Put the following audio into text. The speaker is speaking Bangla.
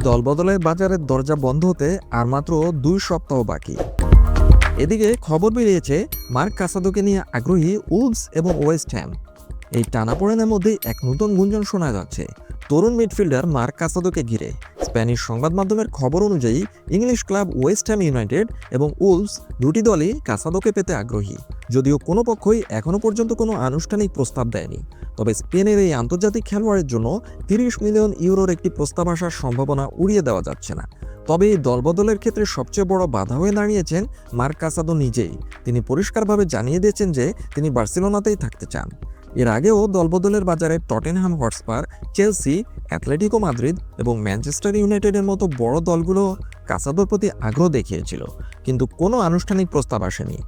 দলবদলের বাজারের দরজা বন্ধ হতে আর মাত্র দুই সপ্তাহ বাকি। এদিকে খবর বেরিয়েছে, মার্ক কাসাদোকে নিয়ে আগ্রহী উলস এবং ওয়েস্ট হ্যাম। এই টানাপোড়েনের মধ্যেই এক নতুন গুঞ্জন শোনা যাচ্ছে। তরুণ মিডফিল্ডার মার্ক কাসাদোকে ঘিরে। স্প্যানিশ সংবাদ মাধ্যমের খবর অনুযায়ী English club West Ham United এবং উলস দুটি দলই কাসাদোকে পেতে আগ্রহী। যদিও কোনো পক্ষই এখনও পর্যন্ত কোনো আনুষ্ঠানিক প্রস্তাব দেয়নি। তবে স্পেনের এই আন্তর্জাতিক খেলোয়াড়ের জন্য তিরিশ মিলিয়ন ইউরোর একটি প্রস্তাব আসার সম্ভাবনা উড়িয়ে দেওয়া যাচ্ছে না। তবে এই দলবদলের ক্ষেত্রে সবচেয়ে বড় বাধা হয়ে দাঁড়িয়েছেন মার্ক কাসাদো নিজেই। তিনি পরিষ্কারভাবে জানিয়ে দিয়েছেন যে তিনি বার্সেলোনাতেই থাকতে চান। এর আগেও দলবদলের বাজারে Tottenham Hotspur, Chelsea Atletico Madrid এবং ম্যানচেস্টার ইউনাইটেডের মতো বড় দলগুলো কাসাদোর প্রতি আগ্রহ দেখিয়েছিল, কিন্তু কোনো আনুষ্ঠানিক প্রস্তাব আসেনি।